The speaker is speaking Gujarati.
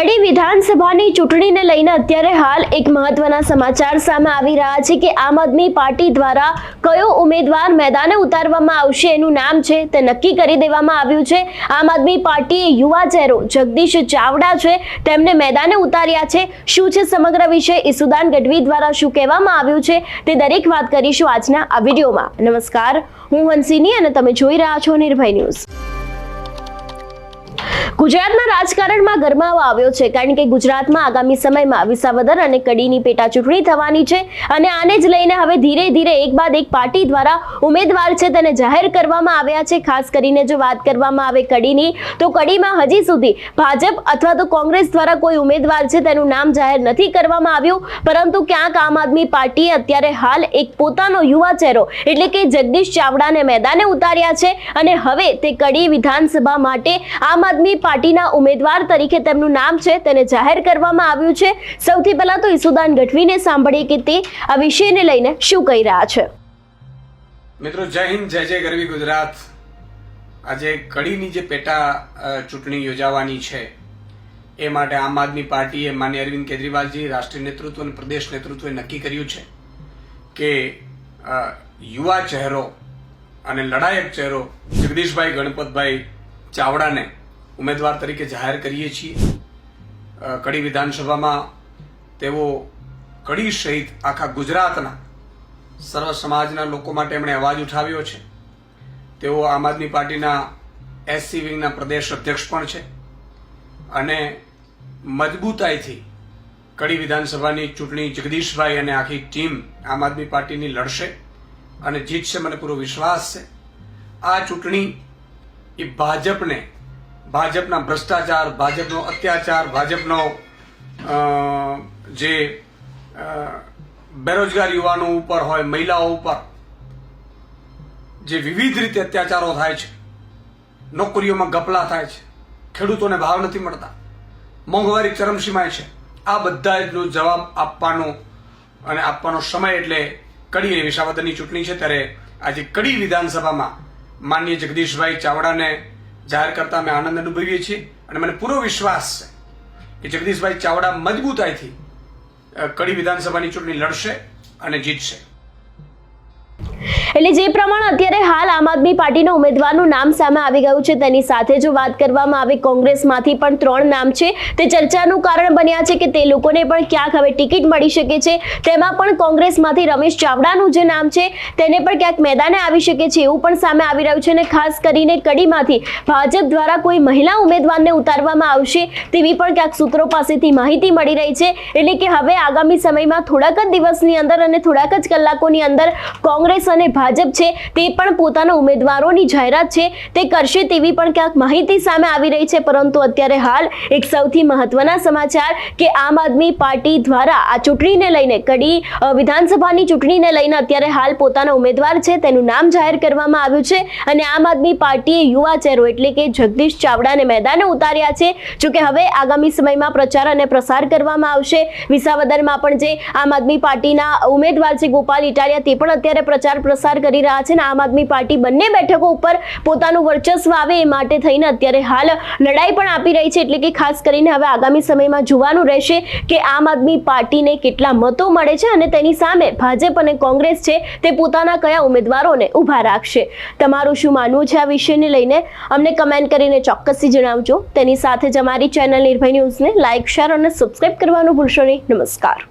કડી વિધાનસભાની ચૂંટણીને લઈને અત્યારે હાલ એક મહત્વના સમાચાર સામે આવી રહ્યા છે કે આમ આદમી પાર્ટી દ્વારા કયો ઉમેદવાર મેદાને ઉતારવામાં આવશે એનું નામ છે તે નક્કી કરી દેવામાં આવ્યું છે. આમ આદમી પાર્ટીએ યુવા ચહેરો જગદીશ ચાવડા છે, તેમને મેદાને ઉતાર્યા છે. શું છે સમગ્ર વિષય? ઈસુદાન ગઢવી દ્વારા શું કહેવામાં આવ્યું છે તે દરેક વાત કરીશું આજના આ વિડીયોમાં. નમસ્કાર, હું હંસિની અને તમે જોઈ રહ્યા છો નિર્ભય ન્યૂઝ. ગુજરાતના રાજકારણમાં ગરમાવો આવ્યો છે કારણ કે ગુજરાતમાં આગામી સમયમાં વિસાવદર અને કડીની પેટા ચૂંટણી થવાની છે અને આને જ લઈને હવે ધીરે ધીરે એક બાદ એક પાર્ટી દ્વારા ઉમેદવાર છે તેને જાહેર કરવામાં આવ્યા છે. ખાસ કરીને જો વાત કરવામાં આવે કડીની, તો કડીમાં હજી સુધી ભાજપ અથવા તો કોંગ્રેસ દ્વારા કોઈ ઉમેદવાર છે તેનું નામ જાહેર નથી કરવામાં આવ્યું. પરંતુ ક્યાંક આમ આદમી પાર્ટીએ અત્યારે હાલ એક પોતાનો યુવા ચહેરો, એટલે કે જગદીશ ચાવડાને મેદાને ઉતાર્યા છે અને હવે તે કડી વિધાનસભા માટે આમ આદમી પાર્ટીના ઉમેદવાર તરીકે તેમનું નામ છે તેને જાહેર કરવામાં આવ્યું છે. સૌથી પહેલા તો ઈસુદાન ગઢવીને સાંભળીએ કે તે આ વિષયને લઈને શું કહી રહ્યા છે. મિત્રો, જય હિન્દ, જય જય ગરવી ગુજરાત. આજે કડીની જે પેટા ચૂંટણી યોજાવાની છે, એ માટે આમ આદમી પાર્ટીએ માન્ય અરવિંદ કેજરીવાલજી રાષ્ટ્રીય નેતૃત્વ અને પ્રદેશ નેતૃત્વે નક્કી કર્યું છે કે યુવા ચહેરો અને લડાયક ચહેરો જગદીશભાઈ ગણપતભાઈ ચાવડાને ઉમેદવાર તરીકે જાહેર કરીએ છીએ. કડી વિધાનસભામાં તેઓ કડી સહિત આખા ગુજરાતના સર્વ સમાજના લોકો માટે એમણે અવાજ ઉઠાવ્યો છે. તેઓ આમ આદમી પાર્ટીના એસસી વિંગના પ્રદેશ અધ્યક્ષ પણ છે. અને મજબૂતાઈથી કડી વિધાનસભાની ચૂંટણી જગદીશભાઈ અને આખી ટીમ આમ આદમી પાર્ટીની લડશે અને જીતશે મને પૂરો વિશ્વાસ છે. આ ચૂંટણી એ ભાજપને ભાજપના ભ્રષ્ટાચાર, ભાજપનો અત્યાચાર, ભાજપનો જે બેરોજગાર યુવાનો ઉપર હોય, મહિલાઓ ઉપર, જે વિવિધ રીતે અત્યાચારો થાય છે, નોકરીઓમાં ગપલા થાય છે, ખેડૂતોને ભાવ નથી મળતા, મોંઘવારી ચરમસીમાય છે, આ બધાનો જવાબ આપવાનો અને આપવાનો સમય એટલે કડી વિસાવદરની ચૂંટણી છે. ત્યારે આજે કડી વિધાનસભામાં માનનીય જગદીશભાઈ ચાવડાને જાહેર કરતા અમે આનંદ અનુભવીએ છીએ અને મને પૂરો વિશ્વાસ છે કે જગદીશભાઈ ચાવડા મજબૂતાઈથી કડી વિધાનસભાની ચૂંટણી લડશે અને જીતશે. એટલે જે પ્રમાણે અત્યારે હાલ આમ આદમી પાર્ટીના ઉમેદવારનું નામ સામે આવી ગયું છે, તેની સાથે જો વાત કરવામાં આવે, કોંગ્રેસમાંથી પણ ત્રણ નામ છે. તે ચર્ચાનું કારણ બન્યા છે કે તે લોકોને પણ ક્યાંક હવે ટિકિટ મળી શકે છે. તેમાં પણ કોંગ્રેસમાંથી રમેશ ચાવડાનું જે નામ છે, તેને પણ ક્યાંક મેદાને આવી શકે છે એવું પણ સામે આવી રહ્યું છે અને ખાસ કરીને કડીમાંથી ભાજપ દ્વારા કોઈ મહિલા ઉમેદવારને ઉતારવામાં આવશે તેવી પણ ક્યાંક સૂત્રો પાસેથી માહિતી મળી રહી છે. એટલે કે હવે આગામી સમયમાં થોડાક જ દિવસની અંદર અને થોડાક જ કલાકોની અંદર કોંગ્રેસ અને ભાજપ છે તે પણ પોતાના ઉમેદવારોની જાહેરાત છે. તે કરશે તેવી પણ ક્યાંક માહિતી સામે આવી રહી છે, પરંતુ અત્યારે હાલ એક સૌથી મહત્વના સમાચાર કે આમ આદમી પાર્ટી દ્વારા આ ચૂંટણીને લઈને કડી વિધાનસભાની ચૂંટણીને લઈને અત્યારે હાલ પોતાના ઉમેદવાર છે તેનું નામ જાહેર કરવામાં આવ્યું છે. અને આમ આદમી પાર્ટીએ યુવા ચહેરો એટલે કે જગદીશ ચાવડાને મેદાને ઉતાર્યા છે. જોકે હવે આગામી સમયમાં પ્રચાર અને પ્રસાર કરવામાં આવશે. વિસાવદરમાં પણ જે આમ આદમી પાર્ટીના ઉમેદવાર છે ગોપાલ ઇટાલિયા, તે પણ અત્યારે પ્રચાર પ્રસાર કરી રહ્યા છે અને આમ આદમી પાર્ટી બંને બેઠકો ઉપર પોતાનું વર્ચસ્વ આવે એ માટે થઈને અત્યારે હાલ લડાઈ પણ આપી રહી છે એટલે કે ખાસ કરીને હવે આગામી સમયમાં જોવાનું રહેશે કે આમ આદમી પાર્ટીને કેટલા મતો મળે છે અને તેની સામે ભાજપ અને કોંગ્રેસ છે તે પોતાના કયા ઉમેદવારોને ઊભા રાખશે. તમારું શું માનવું છે આ વિષયને લઈને? અમને કમેન્ટ કરીને ચોક્કસથી જણાવજો. તેની સાથે જ અમારી ચેનલ નિર્ભય ન્યૂઝને લાઇક શેર અને સબસ્ક્રાઇબ કરવાનું ભૂલશો નહીં. નમસ્કાર.